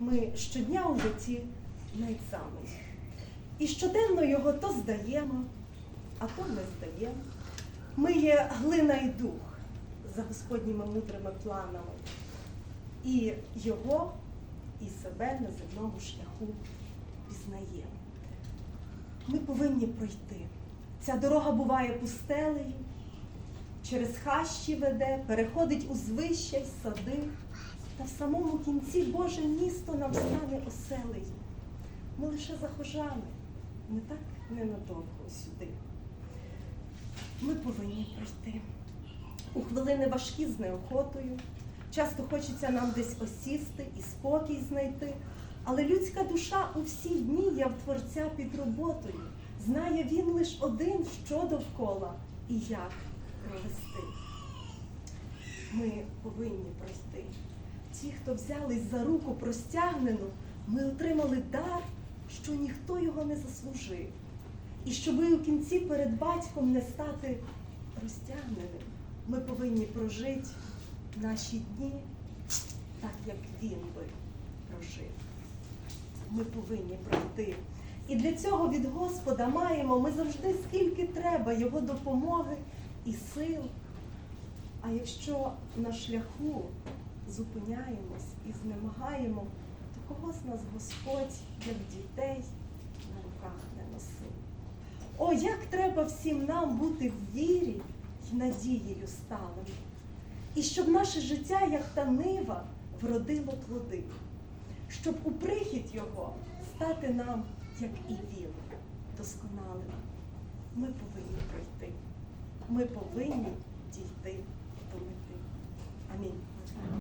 ми щодня у житті на екзамені. І щоденно його то здаємо, а то не здаємо. Ми є глина і дух за Господніми мудрими планами. І його, і себе на земному шляху пізнаємо. Ми повинні пройти. Ця дорога буває пустелею, через хащі веде, переходить у звища й сади, та в самому кінці Боже місто нам стане оселею. Ми лише захожани, ми так ненадовго сюди. Ми повинні пройти. У хвилини важкі з неохотою. Часто хочеться нам десь осісти і спокій знайти. Але людська душа у всі дні є в Творця під роботою. Знає він лиш один, що довкола і як провести. Ми повинні пройти. Ті, хто взялись за руку простягнену, ми отримали дар, що ніхто його не заслужив. І щоби у кінці перед батьком не стати розтягненим, ми повинні прожити наші дні так, як він би прожив. Ми повинні пройти. І для цього від Господа маємо ми завжди скільки треба Його допомоги і сил. А якщо на шляху зупиняємось і знемагаємо, то кого з нас Господь, як дітей, на руках не носив. О, як треба всім нам бути в вірі й надією сталими. І щоб наше життя, як та нива, вродило плоди, щоб у прихід його стати нам, як і він, досконалим. Ми повинні пройти. Ми повинні дійти до мети. Амінь.